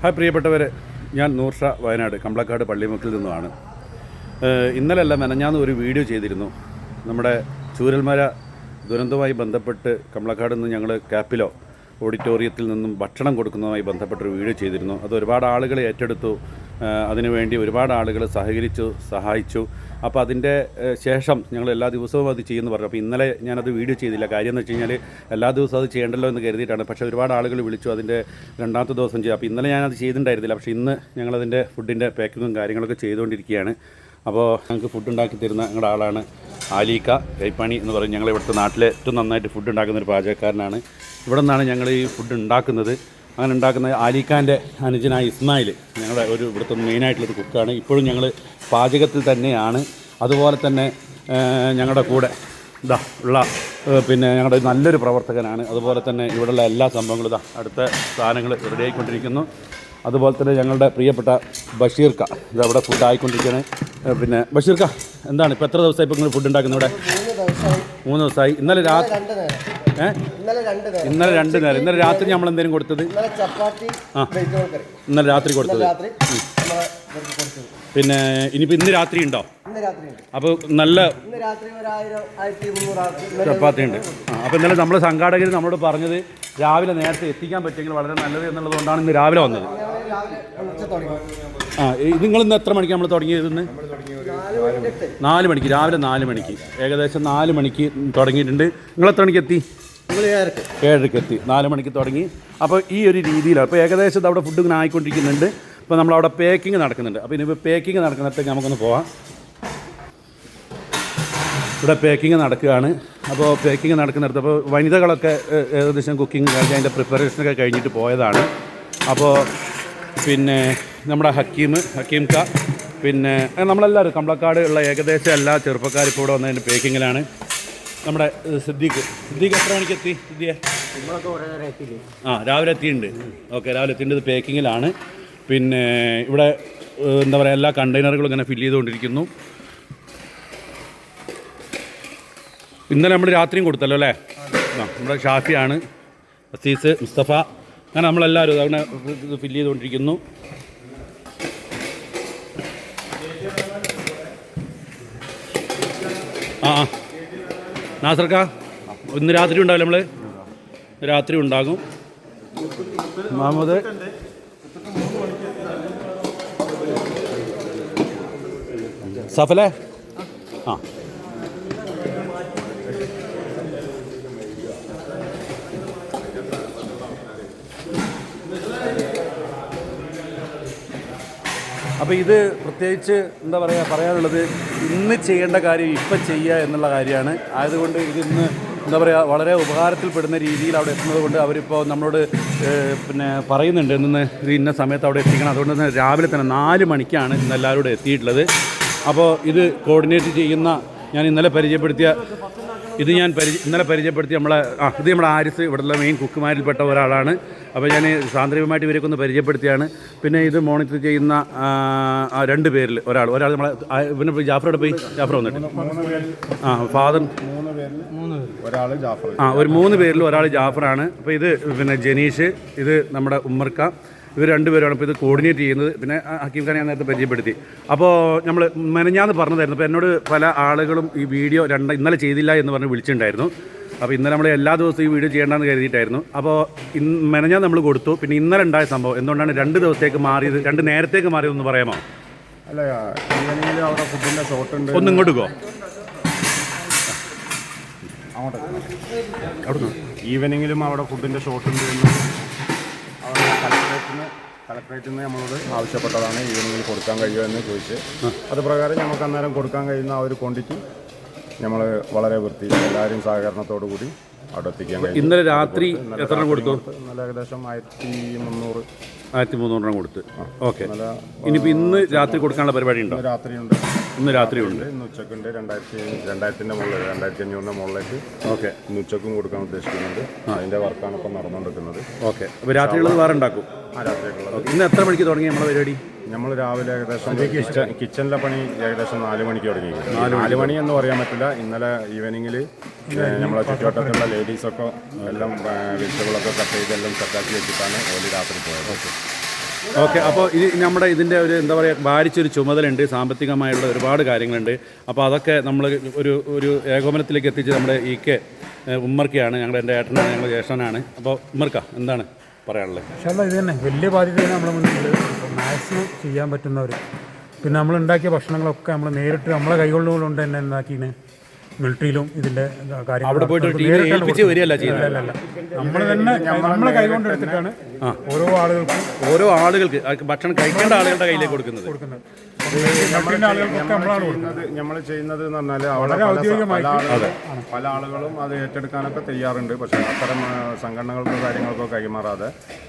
Hi പ്രിയപ്പെട്ടവരെ ഞാൻ നൂർഷ വയനാട് കമ്പളക്കാട് പള്ളിമുക്കിൽ നിന്നുമാണ്. ഇന്നലെയല്ല മെനഞ്ഞാന്ന് ഒരു വീഡിയോ ചെയ്തിരുന്നു. നമ്മുടെ ചൂരൽമല ദുരന്തവുമായി ബന്ധപ്പെട്ട് കമ്പളക്കാട് നിന്ന് ഞങ്ങൾ ക്യാപ്പിലോ ഓഡിറ്റോറിയത്തിൽ നിന്നും ഭക്ഷണം കൊടുക്കുന്നതുമായി ബന്ധപ്പെട്ടൊരു വീഡിയോ ചെയ്തിരുന്നു. അത് ഒരുപാട് ആളുകൾ ഏറ്റെടുത്തു. അതിനുവേണ്ടി ഒരുപാട് ആളുകൾ സഹകരിച്ചു സഹായിച്ചു. അപ്പോൾ അതിന്റെ ശേഷം ഞങ്ങൾ എല്ലാ ദിവസവും അത് ചെയ്യുമെന്ന് പറഞ്ഞു. അപ്പോൾ ഇന്നലെ ഞാനത് വീഡിയോ ചെയ്തില്ല. കാര്യം എന്ന് വെച്ച് കഴിഞ്ഞാൽ എല്ലാ ദിവസവും അത് ചെയ്യേണ്ടല്ലോ എന്ന് കരുതിയിട്ടാണ്. പക്ഷേ ഒരുപാട് ആളുകൾ വിളിച്ചു അതിന്റെ രണ്ടാമത്തെ ദിവസം ചെയ്തു. അപ്പോൾ ഇന്നലെ ഞാനത് ചെയ്തിട്ടുണ്ടായിരുന്നില്ല. പക്ഷേ ഇന്ന് ഞങ്ങളതിന്റെ ഫുഡിന്റെ പാക്കിങ്ങും കാര്യങ്ങളൊക്കെ ചെയ്തുകൊണ്ടിരിക്കുകയാണ്. അപ്പോൾ ഞങ്ങൾക്ക് ഫുഡ് ഉണ്ടാക്കി തരുന്ന ഞങ്ങളുടെ ആളാണ് ആലീക്ക കൈപ്പാണി എന്ന് പറയും. ഞങ്ങൾ ഇവിടുത്തെ നാട്ടിലെ ഏറ്റവും നന്നായിട്ട് ഫുഡ് ഉണ്ടാക്കുന്ന ഒരു പാചകക്കാരനാണ്. ഇവിടെ നിന്നാണ് ഞങ്ങൾ ഈ ഫുഡ് ഉണ്ടാക്കുന്നത്. അങ്ങനെ ഉണ്ടാക്കുന്ന ആലിഖാന്റെ അനുജനായ ഇസ്മായിൽ ഞങ്ങളുടെ ഒരു ഇവിടുത്തെ മെയിനായിട്ടുള്ളൊരു കുക്കാണ്. ഇപ്പോഴും ഞങ്ങൾ പാചകത്തിൽ തന്നെയാണ്. അതുപോലെ തന്നെ ഞങ്ങളുടെ കൂടെ ഇതാ ഉള്ള പിന്നെ ഞങ്ങളുടെ നല്ലൊരു പ്രവർത്തകനാണ്. അതുപോലെ തന്നെ ഇവിടെയുള്ള എല്ലാ സംഭവങ്ങളും ഇതാ അടുത്ത സാധനങ്ങൾ റെഡി ആയിക്കൊണ്ടിരിക്കുന്നു അതുപോലെ തന്നെ ഞങ്ങളുടെ പ്രിയപ്പെട്ട ബഷീർക്ക ഇത് അവിടെ ഫുഡ് ആയിക്കൊണ്ടിരിക്കുകയാണ്. പിന്നെ ബഷീർക്ക എന്താണ്? ഇപ്പോൾ എത്ര ദിവസമായി ഇപ്പോൾ നിങ്ങൾ ഫുഡ് ഉണ്ടാക്കുന്നത് ഇവിടെ? മൂന്ന് ദിവസമായി. ഇന്നലെ രാത്രി ഇന്നലെ രണ്ട് നേരം. ഇന്നലെ രണ്ട് നേരം. ഇന്നലെ രാത്രി നമ്മൾ എന്തെങ്കിലും കൊടുത്തത്? ഇന്നലെ രാത്രി കൊടുത്തത്. പിന്നെ ഇനിയിപ്പോൾ ഇന്ന് രാത്രി ഉണ്ടോ? അപ്പോൾ നല്ല ചപ്പാത്തി ഉണ്ട്. അപ്പൊ അപ്പോൾ ഇന്നലെ നമ്മൾ സംഘാടകർ നമ്മളോട് പറഞ്ഞത് രാവിലെ നേരത്തെ എത്തിക്കാൻ പറ്റിയെങ്കിൽ വളരെ നല്ലത് എന്നുള്ളത് കൊണ്ടാണ് ഇന്ന് രാവിലെ വന്നത്. ആ ഇത് നിങ്ങൾ ഇന്ന് എത്ര മണിക്ക് നമ്മൾ തുടങ്ങിയത് ഇന്ന്? നാല് മണിക്ക് രാവിലെ നാല് മണിക്ക്. ഏകദേശം നാല് മണിക്ക് തുടങ്ങിയിട്ടുണ്ട്. നിങ്ങൾ എത്ര മണിക്ക് എത്തി? ഏഴരക്ക്. എത്തി. നാല് മണിക്ക് തുടങ്ങി. അപ്പോൾ ഈ ഒരു രീതിയിലാണ്. അപ്പോൾ ഏകദേശം അവിടെ ഫുഡ് ഇങ്ങനെ ആയിക്കൊണ്ടിരിക്കുന്നുണ്ട്. ഇപ്പോൾ നമ്മളവിടെ പേക്കിംഗ് നടക്കുന്നുണ്ട്. അപ്പോൾ ഇനിയിപ്പോൾ പേക്കിംഗ് നടക്കുന്നിടത്തേക്ക് നമുക്കൊന്ന് പോവാം. ഇവിടെ പേക്കിംഗ് നടക്കുകയാണ്. അപ്പോൾ പേക്കിംഗ് നടക്കുന്നിടത്ത് അപ്പോൾ വനിതകളൊക്കെ ഏകദേശം കുക്കിംഗ് കഴിഞ്ഞ് അതിന്റെ പ്രിപ്പറേഷനൊക്കെ കഴിഞ്ഞിട്ട് പോയതാണ്. അപ്പോൾ പിന്നെ നമ്മുടെ ഹക്കീം ഹക്കീം ക. പിന്നെ നമ്മളെല്ലാവരും കമ്പളക്കാട് ഉള്ള ഏകദേശം എല്ലാ ചെറുപ്പക്കാരും ഇപ്പോൾ ഇവിടെ വന്നതിന്റെ പേക്കിങ്ങിലാണ് നമ്മുടെ സിദ്ദീഖ്. സിദ്ദീഖ് എത്ര മണിക്ക് എത്തി? സിദ്ദിയെ ആ രാവിലെ എത്തിയിട്ടുണ്ട്. ഓക്കെ രാവിലെ എത്തിയിട്ടുണ്ട്. ഇത് പാക്കിങ്ങിലാണ്. പിന്നെ ഇവിടെ എന്താ പറയുക എല്ലാ കണ്ടെയ്നറുകളും ഇങ്ങനെ ഫില്ല് ചെയ്തുകൊണ്ടിരിക്കുന്നു. ഇന്നലെ നമ്മൾ രാത്രിയും കൊടുത്തല്ലോ അല്ലേ? ആ നമ്മുടെ ഷാഫിയാണ്. അസീസ് മുസ്തഫ. അങ്ങനെ നമ്മളെല്ലാവരും അങ്ങനെ ഇത് ഫില്ല് ചെയ്തുകൊണ്ടിരിക്കുന്നു. ആ. നാസർക്ക ഇന്ന് രാത്രി ഉണ്ടാവില്ല നമ്മൾ രാത്രി ഉണ്ടാകും. മുഹമ്മദ് സഫലേ? ആ. അപ്പോൾ ഇത് പ്രത്യേകിച്ച് എന്താ പറയുക പറയാനുള്ളത് ഇന്ന് ചെയ്യേണ്ട കാര്യം ഇപ്പം ചെയ്യുക എന്നുള്ള കാര്യമാണ്. ആയതുകൊണ്ട് ഇത് ഇന്ന് എന്താ പറയുക വളരെ ഉപകാരത്തിൽപ്പെടുന്ന രീതിയിൽ അവിടെ എത്തുന്നത് കൊണ്ട് അവരിപ്പോൾ നമ്മളോട് പിന്നെ പറയുന്നുണ്ട് ഇന്ന് ഇത് ഇന്ന സമയത്ത് അവിടെ എത്തിക്കണം. അതുകൊണ്ട് തന്നെ രാവിലെ തന്നെ നാല് മണിക്കാണ് ഇന്ന് എല്ലാവരും എത്തിയിട്ടുള്ളത്. അപ്പോൾ ഇത് കോർഡിനേറ്റ് ചെയ്യുന്ന ഞാൻ ഇന്നലെ പരിചയപ്പെടുത്തിയ ഇത് ഞാൻ പരിചയ ഇന്നലെ പരിചയപ്പെടുത്തി നമ്മളെ ആ ഇത് നമ്മുടെ ആരിസ് ഇവിടുള്ള മെയിൻ കുക്കുമാരിൽപ്പെട്ട ഒരാളാണ്. അപ്പോൾ ഞാൻ സാന്ദ്രികമായിട്ട് ഇവരൊക്കെ ഒന്ന് പരിചയപ്പെടുത്തിയാണ്. പിന്നെ ഇത് മോണിറ്റർ ചെയ്യുന്ന രണ്ട് പേരിൽ ഒരാൾ ഒരാൾ നമ്മളെ പിന്നെ ഇവനെ പോയി ജാഫറോടെ പോയി? ജാഫർ വന്നിട്ട്. ആ ഫാദർ ഒരാൾ ജാഫർ. ആ ഒരു മൂന്ന് പേരിൽ ഒരാൾ ജാഫറാണ്. അപ്പോൾ ഇത് പിന്നെ ജനീഷ് ഇത് നമ്മുടെ ഉമ്മർക്ക ഇവർ രണ്ടുപേരാണ് ഇപ്പോൾ ഇത് കോർഡിനേറ്റ് ചെയ്യുന്നത്. പിന്നെ ഹക്കീം ഖാനെ ഞാൻ നേരത്തെ പരിചയപ്പെടുത്തി. അപ്പോൾ നമ്മൾ മെനഞ്ഞാന്ന് പറഞ്ഞതായിരുന്നു. അപ്പോൾ എന്നോട് പല ആളുകളും ഈ വീഡിയോ രണ്ട് ഇന്നലെ ചെയ്തില്ല എന്ന് പറഞ്ഞ് വിളിച്ചിട്ടുണ്ടായിരുന്നു. അപ്പോൾ ഇന്നലെ നമ്മൾ എല്ലാ ദിവസവും ഈ വീഡിയോ ചെയ്യേണ്ടെന്ന് കരുതിയിട്ടായിരുന്നു. അപ്പോൾ ഇന്ന് മെനഞ്ഞാൽ നമ്മൾ കൊടുത്തു. പിന്നെ ഇന്നലെ ഉണ്ടായ സംഭവം എന്തുകൊണ്ടാണ് രണ്ട് ദിവസത്തേക്ക് മാറിയത് രണ്ട് നേരത്തേക്ക് മാറിയതെന്ന് പറയാമോ? അല്ല അവിടെ ഫുഡിന്റെ ഷോർട്ട് ഉണ്ട്. ഒന്ന് ഇങ്ങോട്ട് പോ ഈവനിങ്ങിലും അവിടെ ഫുഡിന്റെ ഷോട്ടുണ്ട് ഉണ്ട് എന്ന് കളക്ടറേറ്റിന് കളക്ടറേറ്റിൽ നിന്ന് നമ്മളോട് ആവശ്യപ്പെട്ടതാണ് ഈവനിങ്ങിൽ കൊടുക്കാൻ കഴിയുമോ എന്ന് ചോദിച്ച്. അത് പ്രകാരം നമുക്ക് അന്നേരം കൊടുക്കാൻ കഴിയുന്ന ആ ഒരു ക്വാണ്ടിറ്റി നമ്മൾ വളരെ വൃത്തി എല്ലാവരും സഹകരണത്തോടു കൂടി അവിടെ എത്തിക്കാൻ കഴിയും. ഇന്നലെ രാത്രി എത്ര കൊടുത്തു? നല്ല ഏകദേശം ആയിരത്തി മുന്നൂറ് ആയിരത്തി മുന്നൂറെണ്ണം കൊടുത്ത് ഓക്കെ ഇനിയിപ്പോൾ ഇന്ന് രാത്രി കൊടുക്കാനുള്ള പരിപാടി ഉണ്ടോ? രാത്രിയുണ്ട്. ഇന്ന് രാത്രിയുണ്ട്. ഇന്ന് ഉച്ചക്കുണ്ട് രണ്ടായിരത്തി രണ്ടായിരത്തിന്റെ മുകളിൽ രണ്ടായിരത്തി അഞ്ഞൂറിന്റെ മുകളിലേക്ക് ഓക്കെ. ഇന്ന് ഉച്ചക്കും കൊടുക്കാൻ ഉദ്ദേശിക്കുന്നുണ്ട്. അതിന്റെ വർക്കാണ് ഇപ്പം നടന്നുകൊണ്ടിരിക്കുന്നത്. ഓക്കെ. അപ്പോൾ രാത്രിയുള്ളത് വേറെ ഉണ്ടാക്കും ആ രാത്രിക്കുള്ളത് ഇന്ന് എത്ര മണിക്ക് തുടങ്ങി നമ്മുടെ പരിപാടി? നമ്മൾ രാവിലെ ഏകദേശം കിച്ചൺ. കിച്ചണിലെ പണി ഏകദേശം നാല് മണിക്ക് തുടങ്ങി നാല് മണി എന്ന് പറയാൻ പറ്റില്ല. ഇന്നലെ ഈവനിങ്ങിൽ നമ്മളെ ചുറ്റുവട്ടത്തുള്ള ലേഡീസൊക്കെ എല്ലാം വെജിറ്റബിളൊക്കെ കട്ട് ചെയ്ത് എല്ലാം സെറ്റാക്കി വെച്ചിട്ടാണ് ഓൽ രാത്രി പോയത്. ഓക്കെ അപ്പോൾ ഇത് നമ്മുടെ ഇതിന്റെ ഒരു എന്താ പറയുക ഭാരിച്ചൊരു ചുമതലയുണ്ട് സാമ്പത്തികമായുള്ള ഒരുപാട് കാര്യങ്ങളുണ്ട്. അപ്പോൾ അതൊക്കെ നമ്മൾ ഒരു ഒരു ഏകോപനത്തിലേക്ക് എത്തിച്ച് നമ്മുടെ ഇ കെ ഉമ്മർക്കയാണ് ഞങ്ങളുടെ എന്റെ ഏട്ടനാണ് ഞങ്ങളുടെ ജ്യേഷ്ഠനാണ്. അപ്പോൾ ഉമ്മർക്ക എന്താണ് പറയാനുള്ളത്? പക്ഷേ ഇത് തന്നെ വലിയ ബാധ്യതയാണ് നമ്മുടെ മുന്നിൽ മാക്സിമം ചെയ്യാൻ പറ്റുന്നവർ പിന്നെ നമ്മൾ ഉണ്ടാക്കിയ ഭക്ഷണങ്ങളൊക്കെ നമ്മൾ നേരിട്ട് നമ്മളെ കൈകൊണ്ടുകൊണ്ട് തന്നെ ഉണ്ടാക്കിയാണ് മിലിറ്ററിയിലും ഇതിന്റെ കാര്യം അവിടെ പോയിട്ട് ടീമിനെ ഏൽപ്പിച്ച് വരികയല്ല ചെയ്യുന്നത്. നമ്മൾ തന്നെ നമ്മളെ കൈകൊണ്ട് എടുത്തിട്ടാണ് ഓരോ ആളുകൾക്കും ഓരോ ആളുകൾക്ക് ഭക്ഷണം കഴിക്കേണ്ട ആളുകളുടെ കയ്യിലേക്ക് കൊടുക്കുന്നത്. കൊടുക്കുന്നത്. നമ്മൾ ചെയ്യുന്നത് എന്ന് പറഞ്ഞാൽ അവിടെ പല പല ആളുകളും അത് ഏറ്റെടുക്കാനൊക്കെ തയ്യാറുണ്ട്. പക്ഷേ അത്തരം സംഘടനകൾക്കോ കാര്യങ്ങൾക്കോ കൈമാറാതെ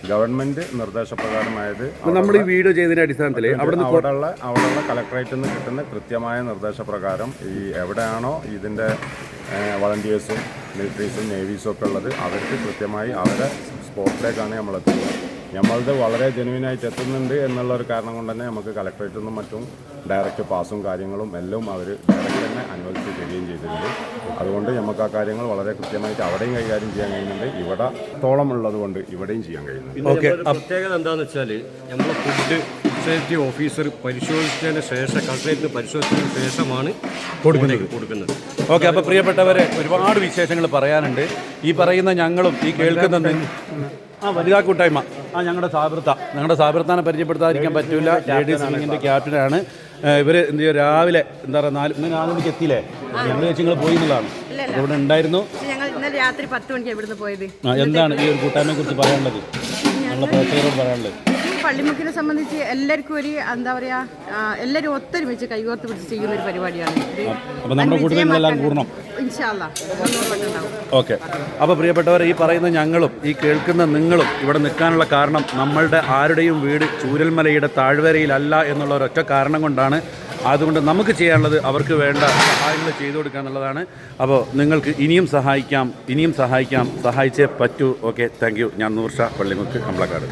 ഗവൺമെന്റ് നിർദ്ദേശപ്രകാരമായത് നമ്മുടെ നമ്മൾ ഈ വീഡിയോ ചെയ്തതിന്റെ അടിസ്ഥാനത്തിൽ അവിടെ അവിടെയുള്ള അവിടെയുള്ള കളക്ടറേറ്റിൽ നിന്ന് കിട്ടുന്ന കൃത്യമായ നിർദ്ദേശപ്രകാരം ഈ എവിടെയാണോ ഇതിന്റെ വളണ്ടിയേഴ്സും മിലിറ്ററീസും നേവീസും ഒക്കെ ഉള്ളത് അവർക്ക് കൃത്യമായി അവരെ സ്പോട്ടിലേക്കാണ് നമ്മൾ എത്തുന്നത് നമ്മളത് വളരെ ജെനുവിനായിട്ട് എത്തുന്നുണ്ട് എന്നുള്ള ഒരു കാരണം കൊണ്ട് തന്നെ നമുക്ക് കളക്ടറേറ്റിൽ നിന്നും മറ്റും ഡയറക്റ്റ് പാസും കാര്യങ്ങളും എല്ലാം അവർ ഡയറക്റ്റ് തന്നെ അനുവദിച്ച് തരികയും ചെയ്തിട്ടുണ്ട്. അതുകൊണ്ട് നമുക്ക് ആ കാര്യങ്ങൾ വളരെ കൃത്യമായിട്ട് അവിടെയും കൈകാര്യം ചെയ്യാൻ കഴിയുന്നുണ്ട്. ഇവിടെ തോളം ഉള്ളത് കൊണ്ട് ഇവിടെയും ചെയ്യാൻ കഴിയുന്നുണ്ട് പ്രത്യേകത എന്താണെന്ന് വെച്ചാൽ നമ്മൾ ഫുഡ് സേഫ്റ്റി ഓഫീസർ പരിശോധിച്ചതിന് ശേഷം കളക്ടറേറ്റിന് പരിശോധിച്ചതിന് ശേഷമാണ് കൊടുക്കുന്നത്. കൊടുക്കുന്നത്. ഓക്കെ അപ്പോൾ പ്രിയപ്പെട്ടവരെ ഒരുപാട് വിശേഷങ്ങൾ പറയാനുണ്ട്. ഈ പറയുന്ന ഞങ്ങളും ഈ കേൾക്കുന്ന ആ വനിതാ കൂട്ടായ്മ. ആ ഞങ്ങളുടെ സാബിർത്ത. ഞങ്ങളുടെ സാബിർത്താനെ പരിചയപ്പെടുത്താതിരിക്കാൻ പറ്റില്ല ലേഡീസ് വിങ്ങിന്റെ ക്യാപ്റ്റനാണ്. ഇവർ എന്ത് ചെയ്യുക രാവിലെ എന്താ പറയുക നാല് ഇന്ന് നാല് മണിക്ക് എത്തിയില്ലേ? ഞങ്ങൾ ചേച്ചി നിങ്ങൾ പോയി എന്നുള്ളതാണ്. ഇവിടെ ഉണ്ടായിരുന്നു. ഞങ്ങൾ ഇന്നലെ രാത്രി പത്ത് മണിക്ക് ഇവിടുന്ന് പോയത്. ആ, എന്താണ് ഈ ഒരു കൂട്ടായ്മയെ കുറിച്ച് പറയാനുള്ളത്? ഞങ്ങളുടെ പ്രേക്ഷകരോട് പറയാനുള്ളത്. പള്ളിമുക്കിനെ സംബന്ധിച്ച് എല്ലാവർക്കും ഒരു എന്താ പറയാ എല്ലാവരും ഒത്തൊരുമിച്ച് കൈകോർത്ത് പിടിച്ച് ചെയ്യുന്ന ഒരു പരിപാടിയാണ്. ഓക്കെ. അപ്പോൾ പ്രിയപ്പെട്ടവർ ഈ പറയുന്ന ഞങ്ങളും ഈ കേൾക്കുന്ന നിങ്ങളും ഇവിടെ നിൽക്കാനുള്ള കാരണം നമ്മളുടെ ആരുടെയും വീട് ചൂരൽമലയുടെ താഴ്വരയിലല്ല എന്നുള്ള ഒരൊറ്റ കാരണം കൊണ്ടാണ്. അതുകൊണ്ട് നമുക്ക് ചെയ്യാനുള്ളത് അവർക്ക് വേണ്ട സഹായങ്ങൾ ചെയ്തു കൊടുക്കുക എന്നുള്ളതാണ്. അപ്പോൾ നിങ്ങൾക്ക് ഇനിയും സഹായിക്കാം ഇനിയും സഹായിക്കാം. സഹായിച്ചേ പറ്റൂ. Okay thank you. ഞാൻ നൂർഷ പള്ളിമുക്ക് കമ്പളക്കാട്.